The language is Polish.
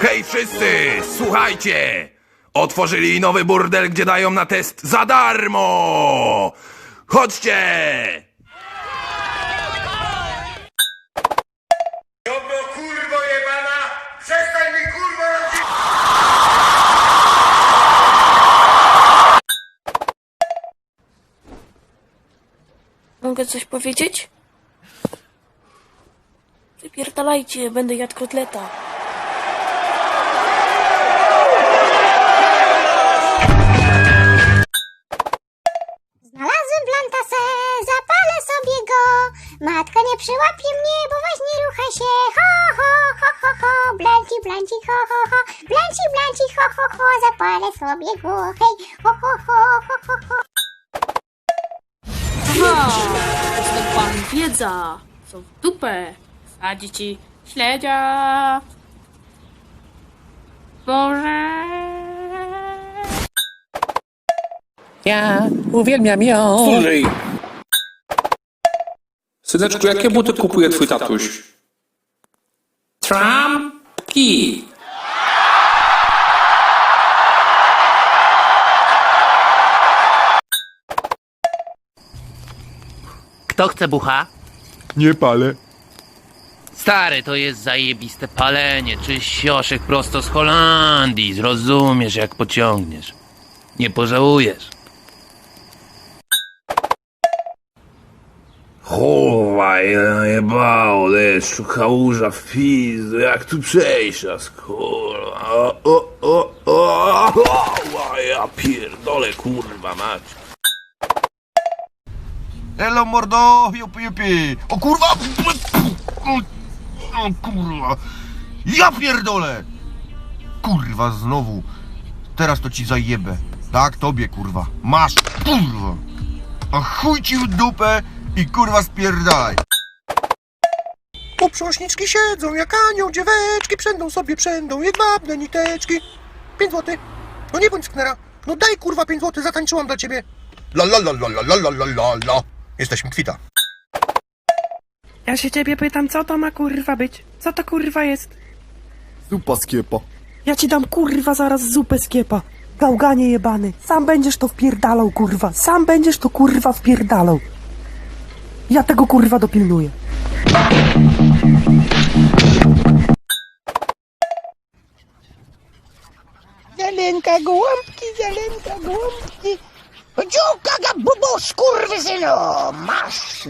Hej wszyscy, słuchajcie! Otworzyli nowy burdel, gdzie dają na test za darmo! Chodźcie! Dobro kurwo jebana! Przestań mi kurwa robić! Mogę coś powiedzieć? Wypierdalajcie, będę jadł kotleta. Matka nie przyłapie mnie, bo właśnie rucha się. Ho, ho, ho, ho, ho, blanci, blanci, ho, ho, ho. Blanci, blanci, ho, ho, ho, zapalę sobie go. Hej, ho, ho, ho, ho, ho, ho. Aha! Jestem pan wiedza! Co w dupę? Sadzi ci śledzia! Boże! Ja uwielbiam ją. Słuchaj. Syneczku, jakie buty kupuje twój tatuś? Trampki. Kto chce bucha? Nie palę. Stary, to jest zajebiste palenie, czy sioszek prosto z Holandii. Zrozumiesz, jak pociągniesz. Nie pożałujesz. Kurwa, jebało, deszczu, kałuża w pizdu, jak tu przejść raz, kurwa, o, o, o, o, o, ja pierdolę, kurwa, mać. Elo mordo, jupi jupi! O kurwa! O kurwa! Ja pierdolę! Kurwa, znowu. Teraz to ci zajebę. Tak, tobie kurwa. Masz, kurwa! A chuj ci w dupę i kurwa spierdalaj. Uprząśniczki siedzą jak anioł, dzieweczki przędą sobie przędą, jedwabne niteczki. Pięć złotych. No nie bądź sknera. No daj kurwa pięć złotych, zatańczyłam dla ciebie. La la la la la la la la la. Jesteśmy kwita. Ja się ciebie pytam, co to ma kurwa być? Co to kurwa jest? Zupa z kiepa. Ja ci dam kurwa zaraz zupę z kiepa. Gałganie jebany. Sam będziesz to wpierdalał kurwa. Sam będziesz to kurwa wpierdalał. Ja tego kurwa dopilnuję. Zelenka gołąbki, zelenka gołąbki. Dziuka, bubu, skurwysynu, masz.